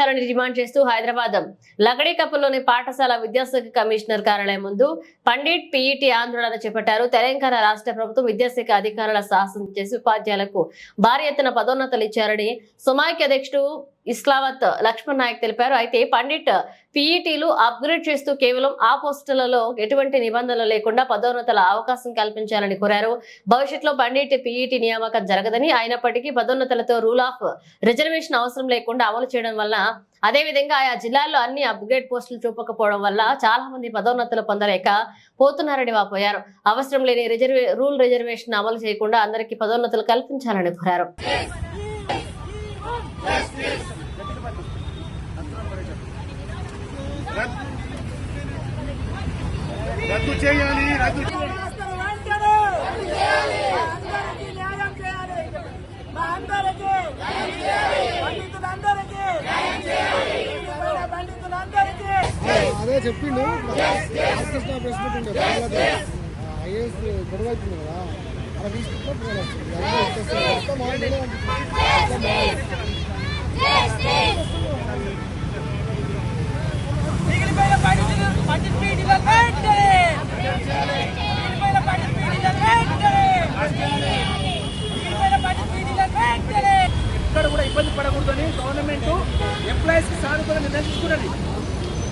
కల్పించాలని డిమాండ్ చేస్తూ హైదరాబాద్ లగడీకప్పలోని పాఠశాల విద్యాశాఖ కమిషనర్ కార్యాలయం ముందు పండిట్ పీఈటీ ఆందోళన చేపట్టారు. తెలంగాణ రాష్ట్ర ప్రభుత్వం విద్యాశాఖ అధికారుల సాహసం చేసి ఉపాధ్యాయులకు భారీ ఎత్తున పదోన్నతలు ఇచ్చారని సుమాయిక్ అధ్యక్షుడు ఇస్లావత్ లక్ష్మణ్ నాయక్ తెలిపారు. అయితే పండిట్ పీఈటీలు అప్గ్రేడ్ చేస్తూ కేవలం ఆ పోస్టులలో ఎటువంటి నిబంధనలు లేకుండా పదోన్నతల అవకాశం కల్పించాలని కోరారు. భవిష్యత్తులో పండిట్ పీఈటీ నియామకం జరగదని అయినప్పటికీ పదోన్నతలతో రూల్ ఆఫ్ రిజర్వేషన్ అవసరం లేకుండా అమలు చేయడం వల్ల అదే విధంగా ఆయా జిల్లాల్లో అన్ని అప్గ్రేడ్ పోస్టులు చూపకపోవడం వల్ల చాలా మంది పదోన్నతులు పొందలేక పోతున్నారని వాపోయారు అవసరం లేని రిజర్వే రూల్ రిజర్వేషన్ అమలు చేయకుండా అందరికీ పదోన్నతులు కల్పించాలని కోరారు. రద్దు చేయాలి రద్దు అదే చెప్పిండు. ఐఏఎస్ గొడవ అవుతుంది కదా. అలా తీసుకుంటే ఎక్కడ కూడా ఇబ్బంది పడకూడదని గవర్నమెంట్ ఎంప్లాయీస్కి సానుకూలంగా నిర్ణయం తీసుకున్నది.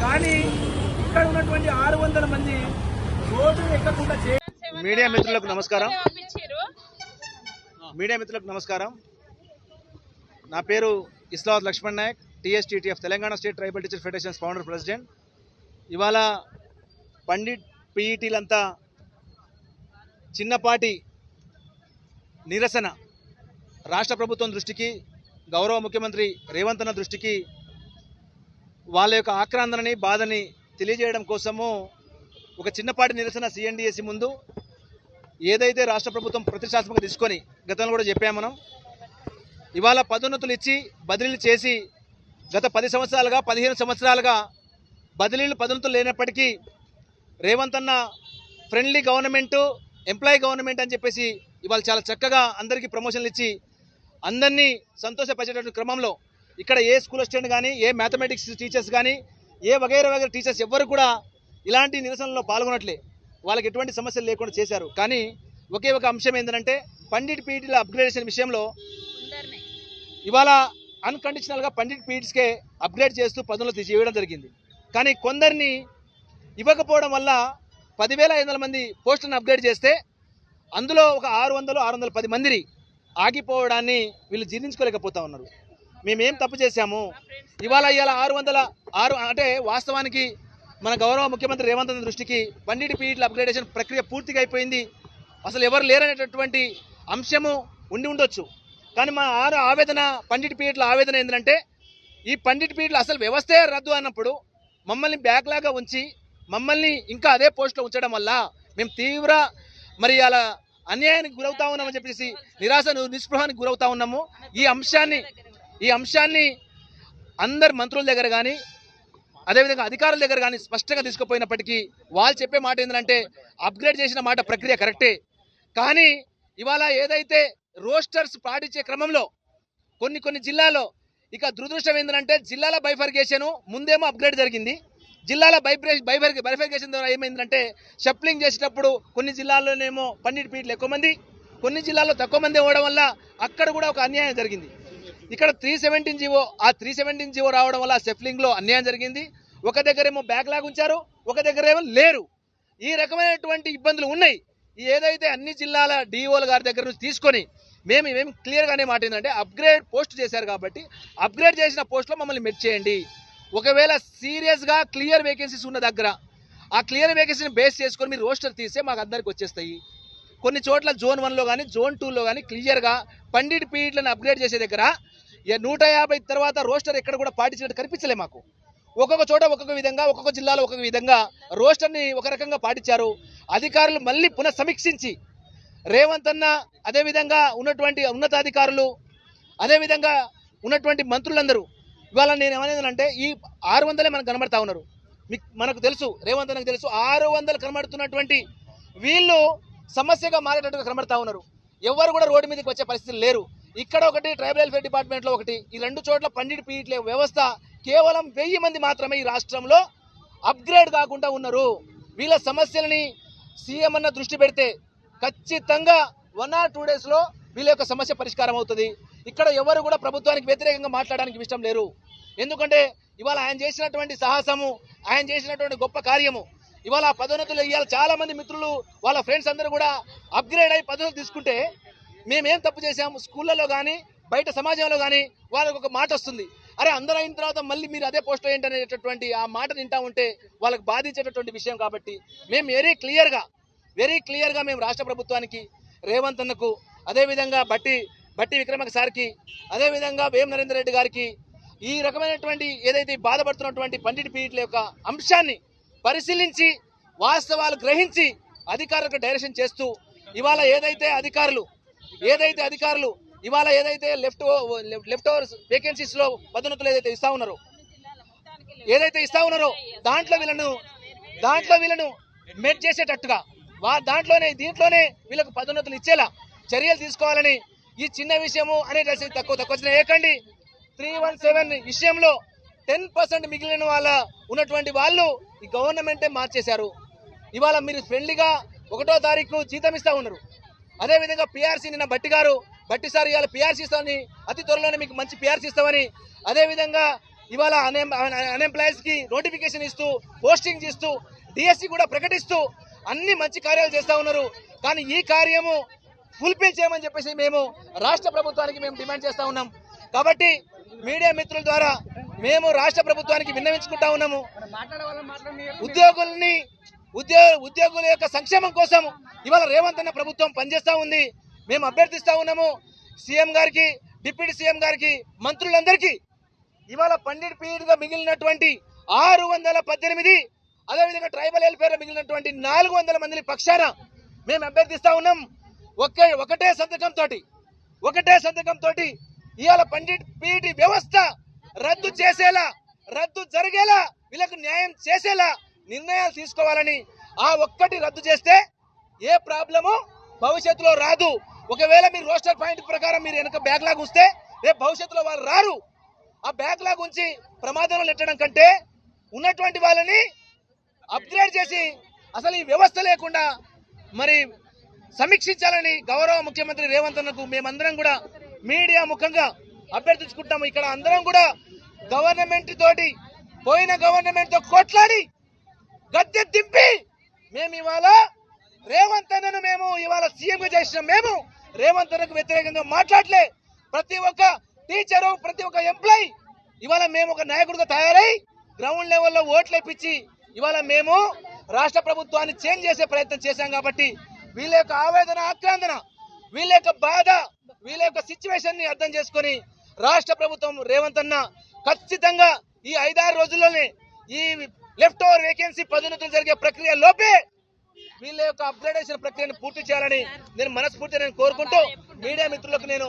కానీ ఇక్కడ ఉన్నటువంటి ఆరు వందల మంది రోడ్డు ఎక్కకుండా మీడియా మిత్రులకు నమస్కారం. మీడియా మిత్రులకు నమస్కారం. నా పేరు Islavath Lakshman Nayak TSTTF Telangana state tribal teacher federations founder president. ఇవాళ పండిట్ పీఈటీలంతా చిన్నపాటి నిరసన రాష్ట్ర ప్రభుత్వం దృష్టికి గౌరవ ముఖ్యమంత్రి రేవంత్ అన్న దృష్టికి వాళ్ళ యొక్క ఆక్రాందనని బాధని తెలియజేయడం కోసము ఒక చిన్నపాటి నిరసన సిఎన్డిఎస్సి ముందు ఏదైతే రాష్ట్ర ప్రభుత్వం ప్రతిష్టాత్మక తీసుకొని గతంలో కూడా చెప్పాము మనం. ఇవాళ పదోన్నతులు ఇచ్చి బదిలీలు చేసి గత పది సంవత్సరాలుగా పదిహేను సంవత్సరాలుగా బదిలీలు పదోన్నతులు లేనప్పటికీ రేవంత్ అన్న ఫ్రెండ్లీ గవర్నమెంటు ఎంప్లాయీ గవర్నమెంట్ అని చెప్పేసి ఇవాళ చాలా చక్కగా అందరికీ ప్రమోషన్లు ఇచ్చి అందరినీ సంతోషపరిచేటటువంటి క్రమంలో ఇక్కడ ఏ స్కూల్ స్టూడెంట్ కానీ ఏ మ్యాథమెటిక్స్ టీచర్స్ కానీ ఏ వగైరా వగైరా టీచర్స్ ఎవ్వరు కూడా ఇలాంటి నిరసనలో పాల్గొనట్లే. వాళ్ళకి ఎటువంటి సమస్యలు లేకుండా చేశారు. కానీ ఒకే ఒక అంశం ఏంటంటే పండిట్ పీఈటీల అప్గ్రేడేషన్ విషయంలో ఇవాళ అన్కండిషనల్గా పండిట్ పీఈటీస్కే అప్గ్రేడ్ చేస్తూ పదవులు తీసి ఇవ్వడం జరిగింది. కానీ కొందరిని ఇవ్వకపోవడం వల్ల పదివేల ఐదు వందల మంది పోస్టులను అప్గ్రేడ్ చేస్తే అందులో ఒక ఆరు వందలు ఆరు వందల పది మందిని ఆగిపోవడాన్ని వీళ్ళు జీర్ణించుకోలేకపోతా ఉన్నారు. మేమేం తప్పు చేశాము? ఇవాళ ఇవాళ ఆరు వందల ఆరు అంటే వాస్తవానికి మన గౌరవ ముఖ్యమంత్రి రేవంత్ రెడ్డి దృష్టికి బండి పీఈటీల అప్గ్రేడేషన్ ప్రక్రియ పూర్తిగా అయిపోయింది. అసలు ఎవరు లేరనేటటువంటి అంశము ఉండి ఉండొచ్చు. కానీ మా ఆరు ఆవేదన పండిట్ పీరియడ్ల ఆవేదన ఏంటంటే ఈ పండిట్ పీరియడ్లు అసలు వ్యవస్థే రద్దు అన్నప్పుడు మమ్మల్ని బ్యాక్లాగా ఉంచి మమ్మల్ని ఇంకా అదే పోస్ట్లో ఉంచడం వల్ల మేము తీవ్ర మరి అలా అన్యాయానికి గురవుతా ఉన్నామని చెప్పేసి నిరాశ నిస్పృహానికి గురవుతా ఉన్నాము. ఈ అంశాన్ని ఈ అంశాన్ని అందరు మంత్రుల దగ్గర కానీ అదేవిధంగా అధికారుల దగ్గర కానీ స్పష్టంగా తీసుకుపోయినప్పటికీ వాళ్ళు చెప్పే మాట ఏంటంటే అప్గ్రేడ్ చేసిన మాట ప్రక్రియ కరెక్టే. కానీ ఇవాళ ఏదైతే రోస్టర్స్ పాటించే క్రమంలో కొన్ని కొన్ని జిల్లాలో ఇక దురదృష్టం ఏంటంటే జిల్లాల బైఫర్గేషన్ ముందేమో అప్గ్రేడ్ జరిగింది. జిల్లాల బైబ్రే బైఫర్ బైఫర్గేషన్ ద్వారా ఏమైందంటే షప్లింగ్ చేసేటప్పుడు కొన్ని జిల్లాల్లోనేమో పన్నెండు పీట్లు ఎక్కువ మంది కొన్ని జిల్లాల్లో తక్కువ మంది ఇవ్వడం వల్ల అక్కడ కూడా ఒక అన్యాయం జరిగింది. ఇక్కడ త్రీ సెవెంటీన్ జీవో ఆ త్రీ సెవెంటీన్ జీవో రావడం వల్ల సెఫ్లింగ్లో అన్యాయం జరిగింది. ఒక దగ్గరేమో బ్యాక్లాగ్ ఉంచారు ఒక దగ్గరేమో లేరు. ఈ రకమైనటువంటి ఇబ్బందులు ఉన్నాయి. ఏదైతే అన్ని జిల్లాల డిఓల గారి దగ్గర నుంచి తీసుకొని మేము మేము క్లియర్గానే మాట ఏంటంటే అప్గ్రేడ్ పోస్ట్ చేశారు కాబట్టి అప్గ్రేడ్ చేసిన పోస్ట్లో మమ్మల్ని మెట్ చేయండి. ఒకవేళ సీరియస్గా క్లియర్ వేకెన్సీస్ ఉన్న దగ్గర ఆ క్లియర్ వేకెన్సీని బేస్ చేసుకొని మీరు రోస్టర్ తీస్తే మాకు అందరికి వచ్చేస్తాయి. కొన్ని చోట్ల జోన్ వన్లో కానీ జోన్ టూలో కానీ క్లియర్గా పండిట్ పీఈట్లను అప్గ్రేడ్ చేసే దగ్గర నూట యాభై తర్వాత రోస్టర్ ఎక్కడ కూడా పాటించినట్టు కనిపించలే మాకు. ఒక్కొక్క చోట ఒక్కొక్క విధంగా ఒక్కొక్క జిల్లాలో ఒక్కొక్క విధంగా రోస్టర్ని ఒక రకంగా పాటించారు. అధికారులు మళ్ళీ పునః సమీక్షించి రేవంత్ అన్న అదేవిధంగా ఉన్నటువంటి ఉన్నతాధికారులు అదేవిధంగా ఉన్నటువంటి మంత్రులందరూ ఇవాళ నేను ఏమనేదంటే ఈ ఆరు వందలే మనకు కనబడతా ఉన్నారు. మీకు మనకు తెలుసు రేవంత్ అన్నకు తెలుసు ఆరు వందలు కనబడుతున్నటువంటి వీళ్ళు సమస్యగా మారేటట్టుగా కనబడతా ఉన్నారు. ఎవరు కూడా రోడ్డు మీదకి వచ్చే పరిస్థితులు లేరు. ఇక్కడ ఒకటి ట్రైబల్ వెల్ఫేర్ డిపార్ట్మెంట్లో ఒకటి ఈ రెండు చోట్ల పండిట్ పీట్ల వ్యవస్థ కేవలం వెయ్యి మంది మాత్రమే ఈ రాష్ట్రంలో అప్గ్రేడ్ కాకుండా ఉన్నారు. వీళ్ళ సమస్యలని సీఎం అన్న దృష్టి పెడితే ఖచ్చితంగా వన్ ఆర్ టూ డేస్లో వీళ్ళ యొక్క సమస్య పరిష్కారం అవుతుంది. ఇక్కడ ఎవరు కూడా ప్రభుత్వానికి వ్యతిరేకంగా మాట్లాడడానికి ఇష్టం లేరు. ఎందుకంటే ఇవాళ ఆయన చేసినటువంటి సాహసము ఆయన చేసినటువంటి గొప్ప కార్యము ఇవాళ పదోన్నతులు ఇవాళ చాలా మంది మిత్రులు వాళ్ళ ఫ్రెండ్స్ అందరూ కూడా అప్గ్రేడ్ అయి పదోన్నతులు తీసుకుంటే మేమేం తప్పు చేసాము స్కూళ్ళలో కానీ బయట సమాజంలో కానీ వాళ్ళకి ఒక మాట వస్తుంది. అరే అందరూ అయిన తర్వాత మళ్ళీ మీరు అదే పోస్ట్ ఏంటి అనేటటువంటి ఆ మాట వింటా ఉంటే వాళ్ళకి బాధించేటటువంటి విషయం కాబట్టి మేము వెరీ క్లియర్గా వెరీ క్లియర్గా మేము రాష్ట్ర ప్రభుత్వానికి రేవంత్ అన్నకు అదేవిధంగా బట్టి బట్టి విక్రమక సార్కి అదేవిధంగా వేం నరేందర్ రెడ్డి గారికి ఈ రకమైనటువంటి ఏదైతే బాధపడుతున్నటువంటి పండిట్ పీరియడ్ల యొక్క అంశాన్ని పరిశీలించి వాస్తవాలు గ్రహించి అధికారులకు డైరెక్షన్ చేస్తూ ఇవాళ ఏదైతే అధికారులు ఏదైతే అధికారులు ఇవాళ ఏదైతే లెఫ్ట్ లెఫ్ట్ ఓవర్ వేకెన్సీస్లో పదోన్నతులు ఏదైతే ఇస్తా ఉన్నారో ఏదైతే ఇస్తా ఉన్నారో దాంట్లో వీళ్ళను దాంట్లో వీళ్ళను మెట్ చేసేటట్టుగా వా దాంట్లోనే దీంట్లోనే వీళ్ళకు పదోన్నతులు ఇచ్చేలా చర్యలు తీసుకోవాలని ఈ చిన్న విషయము అనేటటువంటి తక్కువ తక్కువ వచ్చిన ఏకండి. త్రీ వన్ సెవెన్ విషయంలో టెన్ పర్సెంట్ మిగిలిన వాళ్ళ ఉన్నటువంటి వాళ్ళు ఈ గవర్నమెంటే మార్చేశారు. ఇవాళ మీరు ఫ్రెండ్లీగా ఒకటో తారీఖు జీతం ఇస్తా ఉన్నారు. అదేవిధంగా పిఆర్సీ నిన్న బట్టి గారు బట్టి సార్ ఇవాళ పిఆర్సీ ఇస్తామని అతి త్వరలోనే మీకు మంచి పిఆర్సీ ఇస్తామని అదేవిధంగా ఇవాళ అన్ఎం అన్ఎంప్లాయీస్కి నోటిఫికేషన్ ఇస్తూ పోస్టింగ్ ఇస్తూ డిఎస్సి కూడా ప్రకటిస్తూ అన్ని మంచి కార్యాలు చేస్తూ ఉన్నారు. కానీ ఈ కార్యము ఫుల్ఫిల్ చేయమని చెప్పేసి మేము రాష్ట్ర ప్రభుత్వానికి మేము డిమాండ్ చేస్తూ ఉన్నాం. కాబట్టి మీడియా మిత్రుల ద్వారా మేము రాష్ట్ర ప్రభుత్వానికి విన్నవించుకుంటా ఉన్నాము. ఉద్యోగుల్ని ఉద్యోగ ఉద్యోగుల యొక్క సంక్షేమం కోసం ఇవాళ రేవంత్ అన్న ప్రభుత్వం పనిచేస్తూ ఉంది. మేము అభ్యర్థిస్తూ ఉన్నాము. సీఎం గారికి డిప్యూటీ సీఎం గారికి మంత్రులందరికీ ఇవాళ పండిట్ పీడిగా మిగిలినటువంటి ఆరు వందల పద్దెనిమిది అదేవిధంగా ట్రైబల్ వెల్ఫేర్ మిగిలినటువంటి నాలుగు వందల మంది పక్షాన మేము అభ్యర్థిస్తా ఉన్నాం. ఒకే ఒకటే సంతకం తోటి ఒకటే సంతకం తోటి ఇవాళ పండిట్ పీఈటీ వ్యవస్థ రద్దు చేసేలా రద్దు జరిగేలా వీళ్ళకు న్యాయం చేసేలా నిర్ణయాలు తీసుకోవాలని ఆ ఒక్కటి రద్దు చేస్తే ఏ ప్రాబ్లము భవిష్యత్తులో రాదు. ఒకవేళ మీరు రోస్టర్ పాయింట్ ప్రకారం మీరు వెనక బ్యాక్లాగ్ ఉంచితే రేపు భవిష్యత్తులో వాళ్ళు రారు. ఆ బ్యాక్లాగ్ ఉంచి ప్రమాదంలో నెట్టడం కంటే ఉన్నటువంటి వాళ్ళని అప్గ్రేడ్ చేసి అసలు ఈ వ్యవస్థ లేకుండా మరి సమీక్షించాలని గౌరవ ముఖ్యమంత్రి రేవంత్ అన్నకు మేమందరం కూడా మీడియా ముఖంగా అభ్యర్థించుకుంటాము. ఇక్కడ అందరం కూడా గవర్నమెంట్ తోటి పోయిన గవర్నమెంట్తో కొట్లాడి గద్దె దింపి మేము ఇవాళ రేవంత్ అన్నను మేము ఇవాళ సీఎం గా చేసిన. మేము రేవంత్ అన్నకు వ్యతిరేకంగా మాట్లాడలే. ప్రతి ఒక్క టీచరు ప్రతి ఒక్క ఎంప్లాయ్ ఇవాళ మేము ఒక నాయకుడిగా తయారై గ్రౌండ్ లెవెల్లో ఓట్లు ఇప్పించి ఇవాళ మేము రాష్ట్ర ప్రభుత్వాన్ని చేంజ్ చేసే ప్రయత్నం చేశాం కాబట్టి వీళ్ళ యొక్క ఆవేదన ఆక్రాందన వీళ్ళ యొక్క బాధ వీళ్ళ యొక్క సిచ్యువేషన్ని అర్థం చేసుకొని రాష్ట్ర ప్రభుత్వం రేవంత్ అన్న ఖచ్చితంగా ఈ ఐదారు రోజుల్లోనే ఈ లెఫ్ట్ ఓవర్ వేకెన్సీ పదోన్నతులు జరిగే ప్రక్రియ లోపే వీళ్ళ యొక్క అప్గ్రేడేషన్ ప్రక్రియను పూర్తి చేయాలని నేను మనస్ఫూర్తిగా నేను కోరుకుంటూ మీడియా మిత్రులకు నేను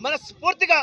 మనస్ఫూర్తిగా